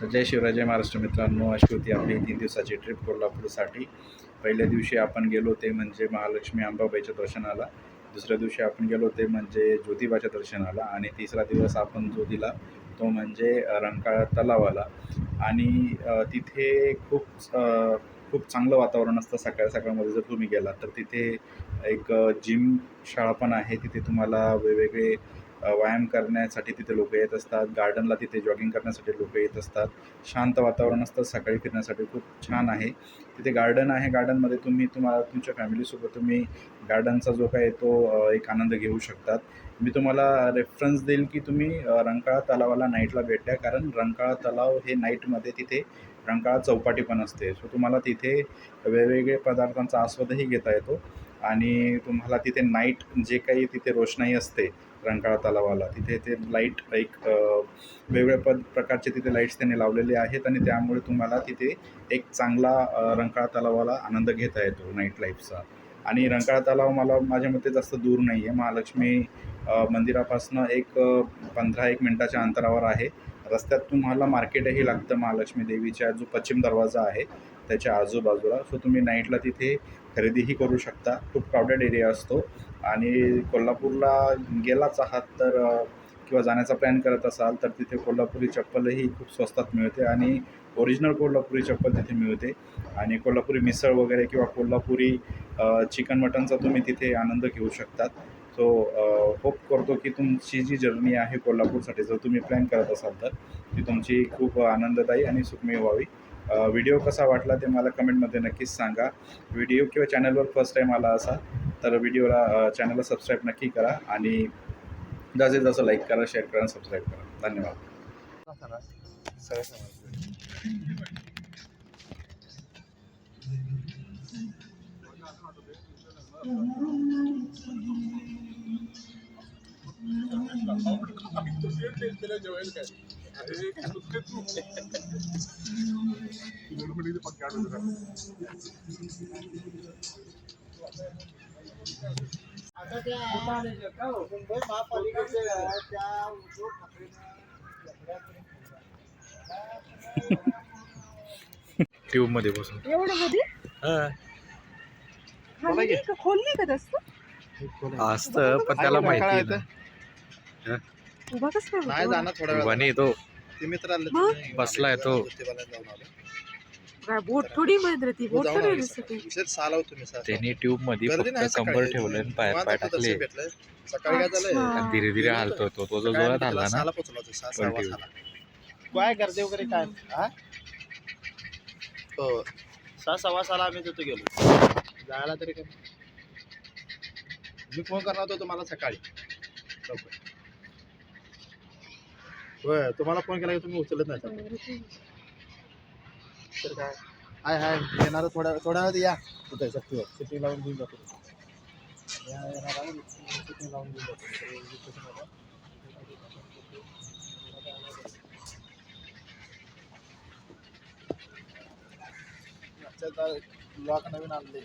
तर जय शिवराय जय महाराष्ट्र मित्रांनो. अशी होती आपली तीन दिवसाची ट्रिप कोल्हापूरसाठी. पहिल्या दिवशी आपण गेलो ते म्हणजे महालक्ष्मी अंबाबाईच्या दर्शनाला. दुसऱ्या दिवशी आपण गेलो ते म्हणजे ज्योतिबाच्या दर्शनाला. आणि तिसरा दिवस आपण जो दिला तो म्हणजे रंकाळा तलावाला. आणि तिथे खूप खूप चांगलं वातावरण असतं सकाळ सकाळमध्ये जर तुम्ही गेलात तर तिथे एक जिम शाळा पण आहे. तिथे तुम्हाला वेगवेगळे व्यायाम करण्यासाठी तिथे लोक येत असतात. गार्डनला तिथे जॉगिंग करण्यासाठी लोक येत असतात. शांत वातावरण असतं. सकाळी फिरण्यासाठी खूप छान आहे. तिथे गार्डन आहे. गार्डनमध्ये तुम्ही तुम्हाला तुमच्या फॅमिलीसोबत तुम्ही गार्डनचा जो काय आहे तो एक आनंद घेऊ शकतात. मी तुम्हाला रेफरन्स देईल की तुम्ही रंकाळा तलावाला नाईटला भेट द्या. कारण रंकाळा तलाव हे नाईटमध्ये तिथे रंकाळा चौपाटी पण असते. सो तुम्हाला तिथे वेगवेगळे पदार्थांचा आस्वादही घेता येतो. आणि तुम्हाला तिथे नाईट जे काही तिथे रोषणाई असते रंकाळा तलावाला. तिथे ते लाइट एक वेगवेगळ्या पद प्रकारचे तिथे लाईट्स त्यांनी लावलेले आहेत आणि त्यामुळे तुम्हाला तिथे एक चांगला रंकाळा तलावाला आनंद घेता येतो नाईट लाईफचा आणि रंकाळा तलाव मला माझ्या मते जास्त दूर नाही आहे महालक्ष्मी मंदिरापासनं एक पंधरा एक मिनटाच्या अंतरावर आहे. रस्त्यात तुम्हाला मार्केटही लागतं महालक्ष्मी देवीच्या जो पश्चिम दरवाजा आहे त्याच्या आजूबाजूला. सो तुम्ही नाईटला तिथे खरेदीही करू शकता. खूप क्राऊडेड एरिया असतो. आणि कोल्हापूरला गेलाच आहात तर किंवा जाण्याचा प्लॅन करत असाल तर तिथे कोल्हापुरी चप्पलही खूप स्वस्तात मिळते आणि ओरिजिनल कोल्हापुरी चप्पल तिथे मिळते. आणि कोल्हापुरी मिसळ वगैरे किंवा कोल्हापुरी चिकन मटनचा तुम्ही तिथे आनंद घेऊ शकतात. सो होप करतो की तुमची जी जर्नी आहे कोल्हापूरसाठी जर तुम्ही प्लॅन करत असाल तर ती तुमची खूप आनंददायी आणि सुखमय व्हावी. व्हिडिओ कसा वाटला ते मला कमेंटमध्ये नक्कीच सांगा. व्हिडिओ किंवा चॅनलवर फर्स्ट टाईम आला असा तर व्हिडिओला चॅनलला सबस्क्राईब नक्की करा आणि जास्तीत जास्त लाईक करा शेअर करा आणि सबस्क्राईब करा. धन्यवाद. आता ते मुंबई महापालिकेचे त्या उद्धव ट्यूबमध्ये बसून. एवढं मध्ये? खाली नाही का? असतं पण त्याला माहिती उभा कसं काय नाही होता? जाणार थोड्या वेळात वाणी तो ते मित्र आले मग? ते बसलाय तो. ज्योतिबाला जाऊन आलो. काय बोट थोडी ती बोट जाऊन थोडी आलो दिसते होतो मी सहा- त्यांनी ट्यूबमध्ये गर्दी नाही फक्त सकाळी. कंबर ठेवलं आणि पाय निवांत पाय टाकले दर्शन भेटलं. सकाळी काय झालंय अच्छा. आणि धीरे धीरे हालतो तो तो जो सकाळी जोरात आम्ही हल्ला ना सहाला पोहोचलो होतो, सहा- पलटी वाजता. काय गर्दी वगैरे काय हा? हो सहा सव्वा सहाला आम्ही तिथे गेलो जायला तरी काय मी फोन करणार होतो तुम्हाला सकाळी लवकर. होय, तुम्हाला फ़ोन केला की तुम्ही उचलत नाही. तर काय? हाय हाय, येणार थोड्या या. कुठे शक्तीवर सिटी लावून घेऊन जातो. या, येणार आहे. लावून जातो. लॉक नवीन आणले.